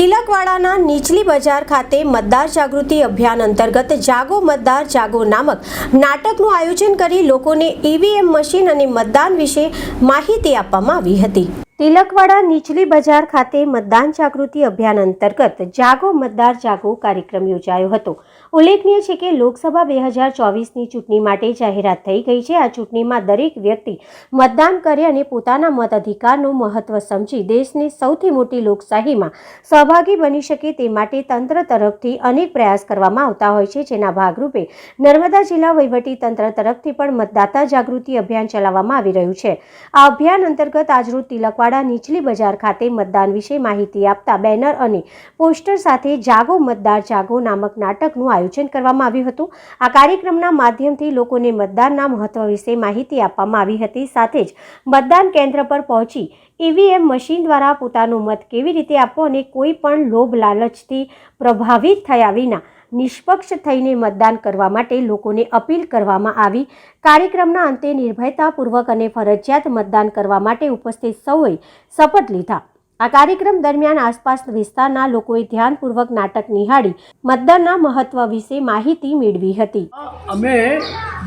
તિલકવાડાના નીચલી બજાર ખાતે મતદાર જાગૃતિ અભિયાન અંતર્ગત જાગો મતદાર જાગો નામક નાટકનું આયોજન કરી લોકોને ઈવીએમ મશીન અને મતદાન વિશે માહિતી આપવામાં આવી હતી. તિલકવાડા નીચલી બજાર ખાતે મતદાન જાગૃતિ અભિયાન અંતર્ગત જાગો મતદાર જાગો કાર્યક્રમ યોજાયો હતો. ઉલ્લેખનીય છે કે લોકસભા બે હજાર ચોવીસની ચૂંટણી માટે જાહેરાત થઈ ગઈ છે. આ ચૂંટણીમાં દરેક વ્યક્તિ મતદાન કરે અને પોતાના મત અધિકારનું મહત્વ સમજી દેશની સૌથી મોટી લોકશાહીમાં સહભાગી બની શકે તે માટે તંત્ર તરફથી અનેક પ્રયાસ કરવામાં આવતા હોય છે. જેના ભાગરૂપે નર્મદા જિલ્લા તંત્ર તરફથી પણ મતદાતા જાગૃતિ અભિયાન ચલાવવામાં આવી રહ્યું છે. આ અભિયાન અંતર્ગત આજરોજ તિલકવાડા નીચલી બજાર ખાતે મતદાન વિશે માહિતી આપતા બેનર અને પોસ્ટર સાથે જાગો મતદાર જાગો નામક નાટકનું કરવામાં આવ્યું હતું. આ કાર્યક્રમના માધ્યમથી લોકોને મતદાનના મહત્વ વિશે માહિતી આપવામાં આવી હતી. સાથે જ મતદાન કેન્દ્ર પર પહોંચી ઈવીએમ મશીન દ્વારા પોતાનો મત કેવી રીતે આપવો અને કોઈ પણ લોભ, લાલચથી પ્રભાવિત થયા વિના નિષ્પક્ષ થઈને મતદાન કરવા માટે લોકોને અપીલ કરવામાં આવી. કાર્યક્રમના અંતે નિર્ભયતાપૂર્વક અને ફરજિયાત મતદાન કરવા માટે ઉપસ્થિત સૌએ શપથ લીધા. આ કાર્યક્રમ દરમિયાન આસપાસ વિસ્તારના લોકોએ ધ્યાનપૂર્વક નાટક નિહાળી મતદાનના મહત્વ વિશે માહિતી મેળવી હતી. અમે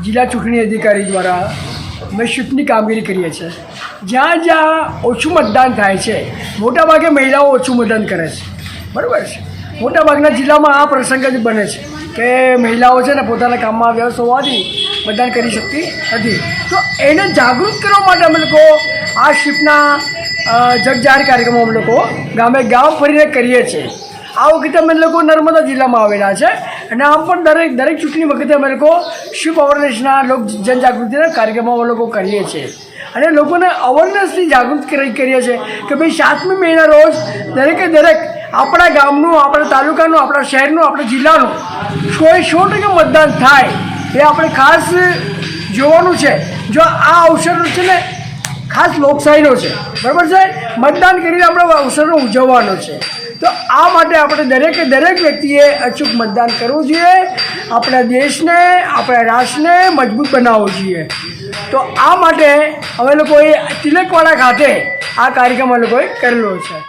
જિલ્લા ચૂંટણી અધિકારી દ્વારા અમે શિફ્ટની કામગીરી કરીએ છીએ. જ્યાં જ્યાં ઓછું મતદાન થાય છે, મોટાભાગે મહિલાઓ ઓછું મતદાન કરે છે. બરાબર છે? મોટાભાગના જિલ્લામાં આ પ્રસંગ જ બને છે કે મહિલાઓ છે ને પોતાના કામમાં વ્યસ્ત હોવાથી મતદાન કરી શકતી નથી. તો એને જાગૃત કરવા માટે અમે લોકો આ શિફ્ટના જગજાહેર કાર્યક્રમો અમે લોકો ગામે ગામ ફરીને કરીએ છીએ. આ વખતે અમે લોકો નર્મદા જિલ્લામાં આવેલા છે અને આમ પણ દરેક દરેક ચૂંટણી વખતે અમે લોકો શિવ અવેરનેસના લોક જનજાગૃતિના કાર્યક્રમો અમે લોકો કરીએ છીએ. અને લોકોને અવેરનેસથી જાગૃત કરી, કરીએ છીએ કે ભાઈ સાતમી મહિના રોજ દરેકે દરેક આપણા ગામનું, આપણા તાલુકાનું, આપણા શહેરનું, આપણા જિલ્લાનું સો સો ટકા મતદાન થાય એ આપણે ખાસ જોવાનું છે. જો આ અવસર છે ને ખાસ લોકશાહીનો છે. બરાબર છે? મતદાન કરીને આપણે અવસરનો ઉજવવાનો છે. તો આ માટે આપણે દરેકે દરેક વ્યક્તિએ અચૂક મતદાન કરવું જોઈએ. આપણા દેશને, આપણા રાષ્ટ્રને મજબૂત બનાવવો જોઈએ. તો આ માટે અમે લોકોએ તિલકવાડા ખાતે આ કાર્યક્રમ અમે લોકોએ કરેલો છે.